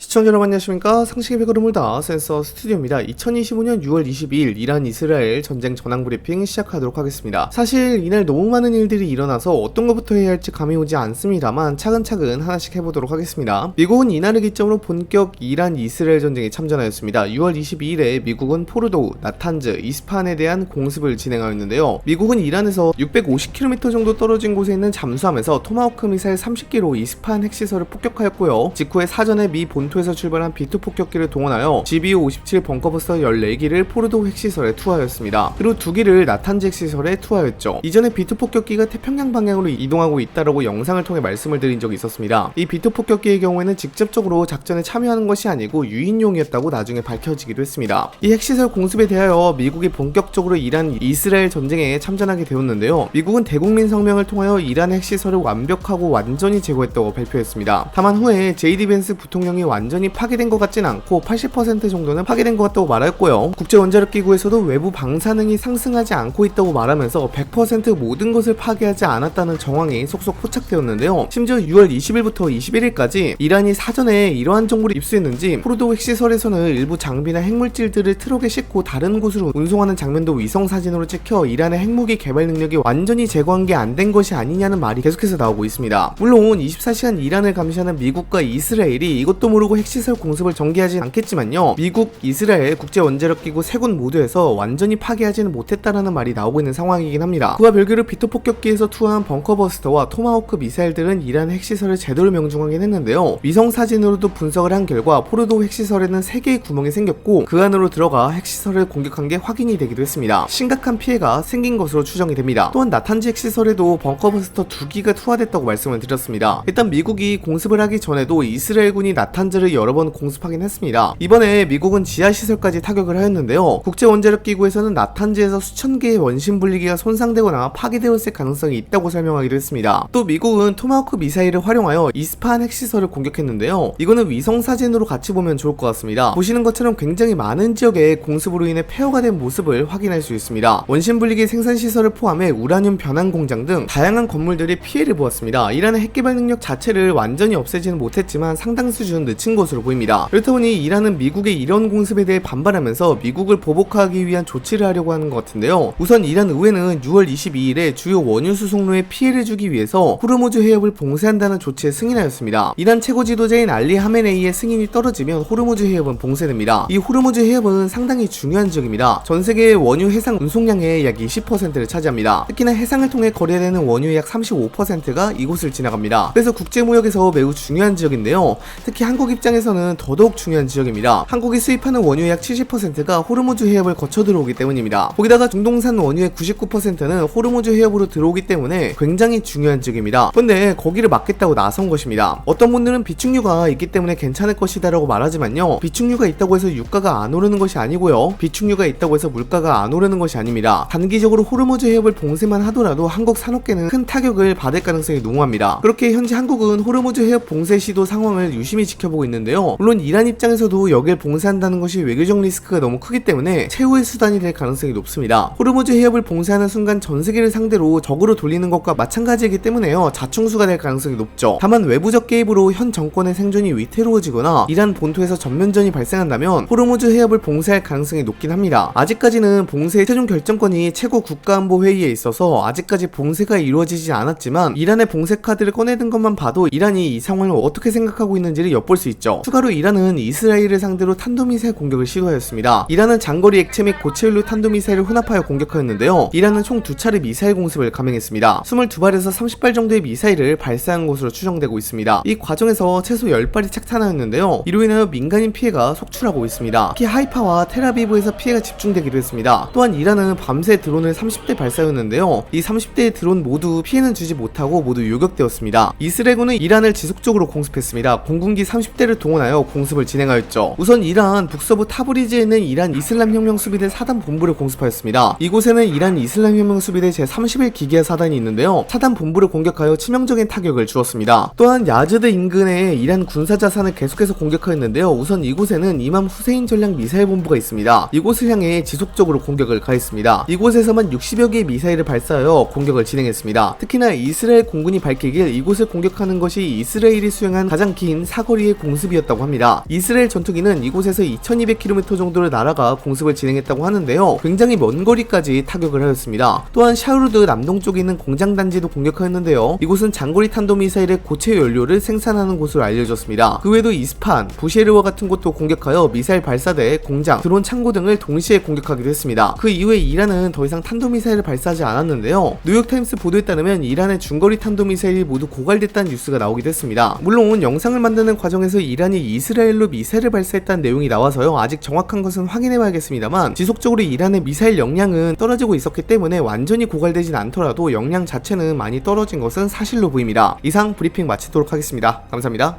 시청자 여러분 안녕하십니까? 상식의 배걸음을 다 센서 스튜디오입니다. 2025년 6월 22일 이란 이스라엘 전쟁 전황 브리핑 시작하도록 하겠습니다. 사실 이날 너무 많은 일들이 일어나서 어떤 것부터 해야 할지 감이 오지 않습니다만 차근차근 하나씩 해보도록 하겠습니다. 미국은 이날을 기점으로 본격 이란 이스라엘 전쟁에 참전하였습니다. 6월 22일에 미국은 포르도우, 나탄즈, 이스파한에 대한 공습을 진행하였는데요. 미국은 이란에서 650km 정도 떨어진 곳에 있는 잠수함에서 토마호크 미사일 30기로 이스파한 핵시설을 폭격하였고요. 직후에 사전에 미본 토에서 출발한 B2 폭격기를 동원하여 GBU-57 벙커버스터 14기를 포르도 핵시설에 투하하였습니다. 그리고 두 기를 나탄즈 핵시설에 투하했죠. 이전에 B2 폭격기가 태평양 방향으로 이동하고 있다라고 영상을 통해 말씀을 드린 적이 있었습니다. 이 B2 폭격기의 경우에는 직접적으로 작전에 참여하는 것이 아니고 유인용이었다고 나중에 밝혀지기도 했습니다. 이 핵시설 공습에 대하여 미국이 본격적으로 이란 이스라엘 전쟁에 참전하게 되었는데요. 미국은 대국민 성명을 통하여 이란 핵시설을 완벽하고 완전히 제거했다고 발표했습니다. 다만 후에 제이디 벤스 부통령이 완 전히 파괴된 것 같진 않고 80% 정도는 파괴된 것 같다고 말했고요. 국제원자력기구에서도 외부 방사능이 상승하지 않고 있다고 말하면서 100% 모든 것을 파괴하지 않았다는 정황이 속속 포착되었는데요. 심지어 6월 20일부터 21일까지 이란이 사전에 이러한 정보를 입수했는지 포르도 핵시설에서는 일부 장비나 핵물질들을 트럭에 싣고 다른 곳으로 운송하는 장면도 위성 사진으로 찍혀 이란의 핵무기 개발 능력이 완전히 제거한 게 안 된 것이 아니냐는 말이 계속해서 나오고 있습니다. 물론 24시간 이란을 감시하는 미국과 이스라엘이 이것도 모르고 핵시설 공습을 전개하진 않겠지만요. 미국, 이스라엘, 국제원자력기구 세곳 모두에서 완전히 파괴하지는 못했다라는 말이 나오고 있는 상황이긴 합니다. 그와 별개로 비토 폭격기에서 투하한 벙커버스터와 토마호크 미사일들은 이란 핵시설을 제대로 명중하긴 했는데요. 위성 사진으로도 분석을 한 결과 포르도 핵시설에는 3개의 구멍이 생겼고 그 안으로 들어가 핵시설을 공격한 게 확인이 되기도 했습니다. 심각한 피해가 생긴 것으로 추정이 됩니다. 또한 나탄지 핵시설에도 벙커버스터 2기가 투하됐다고 말씀을 드렸습니다. 일단 미국이 공습을 하기 전에도 이스라엘군이 나탄 즈를 여러 번 공습하긴 했습니다. 이번에 미국은 지하시설까지 타격을 하였는데요. 국제원자력기구에서는 나탄즈에서 수천 개의 원심 분리기가 손상되거나 파괴되었을 가능성이 있다고 설명하기도 했습니다. 또 미국은 토마호크 미사일을 활용하여 이스파한 핵시설을 공격했는데요. 이거는 위성 사진으로 같이 보면 좋을 것 같습니다. 보시는 것처럼 굉장히 많은 지역에 공습으로 인해 폐허가 된 모습을 확인할 수 있습니다. 원심 분리기 생산 시설을 포함해 우라늄 변환 공장 등 다양한 건물들이 피해를 보았습니다. 이란의 핵개발 능력 자체를 완전히 없애지는 못했지만 상당 수준 늦춘 것으로 보입니다. 그렇다 보니 이란은 미국의 이런 공습에 대해 반발하면서 미국을 보복하기 위한 조치를 하려고 하는 것 같은데요. 우선 이란 의회는 6월 22일에 주요 원유 수송로에 피해를 주기 위해서 호르무즈 해협을 봉쇄한다는 조치에 승인하였습니다. 이란 최고 지도자인 알리 하메네이의 승인이 떨어지면 호르무즈 해협은 봉쇄됩니다. 이 호르무즈 해협은 상당히 중요한 지역입니다. 전 세계의 원유 해상 운송량의 약 20%를 차지합니다. 특히나 해상을 통해 거래되는 원유의 약 35%가 이곳을 지나갑니다. 그래서 국제무역에서 매우 중요한 지역인데요. 특히 한국 입장에서는 더더욱 중요한 지역입니다. 한국이 수입하는 원유의 약 70%가 호르무즈 해협을 거쳐 들어오기 때문입니다. 거기다가 중동산 원유의 99%는 호르무즈 해협으로 들어오기 때문에 굉장히 중요한 지역입니다. 근데 거기를 막겠다고 나선 것입니다. 어떤 분들은 비축유가 있기 때문에 괜찮을 것이다 라고 말하지만요. 비축유가 있다고 해서 유가가 안 오르는 것이 아니고요. 비축유가 있다고 해서 물가가 안 오르는 것이 아닙니다. 단기적으로 호르무즈 해협을 봉쇄만 하더라도 한국 산업계는 큰 타격을 받을 가능성이 농후합니다. 그렇게 현재 한국은 호르무즈 해협 봉쇄 시도 상황을 유심히 지켜보고 있는데요. 물론 이란 입장에서도 여길 봉쇄한다는 것이 외교적 리스크가 너무 크기 때문에 최후의 수단이 될 가능성이 높습니다. 호르무즈 해협을 봉쇄하는 순간 전 세계를 상대로 적으로 돌리는 것과 마찬가지이기 때문에요. 자충수가 될 가능성이 높죠. 다만 외부적 개입으로 현 정권의 생존이 위태로워지거나 이란 본토에서 전면전이 발생한다면 호르무즈 해협을 봉쇄할 가능성이 높긴 합니다. 아직까지는 봉쇄의 최종 결정권이 최고 국가안보 회의에 있어서 아직까지 봉쇄가 이루어지지 않았지만 이란의 봉쇄 카드를 꺼내든 것만 봐도 이란이 이 상황을 어떻게 생각하고 있는지를 엿볼 수 있죠. 추가로 이란은 이스라엘을 상대로 탄도미사일 공격을 시도하였습니다. 이란은 장거리 액체 및 고체연료 탄도미사일을 혼합하여 공격하였는데요. 이란은 총 두 차례 미사일 공습을 감행했습니다. 22발에서 30발 정도의 미사일을 발사한 것으로 추정되고 있습니다. 이 과정에서 최소 10발이 착탄하였는데요. 이로 인하여 민간인 피해가 속출하고 있습니다. 특히 하이파와 테라비브에서 피해가 집중되기도 했습니다. 또한 이란은 밤새 드론을 30대 발사했는데요. 이 30대의 드론 모두 피해는 주지 못하고 모두 요격되었습니다. 이스라엘군은 이란을 지속적으로 공습했습니다. 공군기 30 대를 동원하여 공습을 진행하였죠. 우선 이란 북서부 타브리즈에 있는 이란 이슬람 혁명 수비대 사단 본부를 공습하였습니다. 이곳에는 이란 이슬람 혁명 수비대 제31 기계화 사단이 있는데요. 사단 본부를 공격하여 치명적인 타격을 주었습니다. 또한 야즈드 인근에 이란 군사 자산을 계속해서 공격하였는데요. 우선 이곳에는 이맘 후세인 전략 미사일 본부가 있습니다. 이곳을 향해 지속적으로 공격을 가했습니다. 이곳에서만 60여 개의 미사일을 발사하여 공격을 진행했습니다. 특히나 이스라엘 공군이 밝히길 이곳을 공격하는 것이 이스라엘이 수행한 가장 긴 사거리의 공격 공습이었다고 합니다. 이스라엘 전투기는 이곳에서 2200km 정도를 날아가 공습을 진행했다고 하는데요. 굉장히 먼 거리까지 타격을 하였습니다. 또한 샤우르드 남동 쪽에 있는 공장 단지도 공격하였는데요. 이곳은 장거리 탄도미사일의 고체 연료를 생산하는 곳으로 알려졌습니다. 그 외에도 이스판, 부셰르와 같은 곳도 공격하여 미사일 발사대, 공장, 드론 창고 등을 동시에 공격하기도 했습니다. 그 이후에 이란은 더 이상 탄도미사일을 발사하지 않았는데요. 뉴욕타임스 보도에 따르면 이란의 중거리 탄도미사일이 모두 고갈됐다는 뉴스가 나오기도 했습니다. 물론 영상을 만드는 과정 에서 이란이 이스라엘로 미사일을 발사했다는 내용이 나와서요. 아직 정확한 것은 확인해봐야겠습니다만 지속적으로 이란의 미사일 역량은 떨어지고 있었기 때문에 완전히 고갈되진 않더라도 역량 자체는 많이 떨어진 것은 사실로 보입니다. 이상 브리핑 마치도록 하겠습니다. 감사합니다.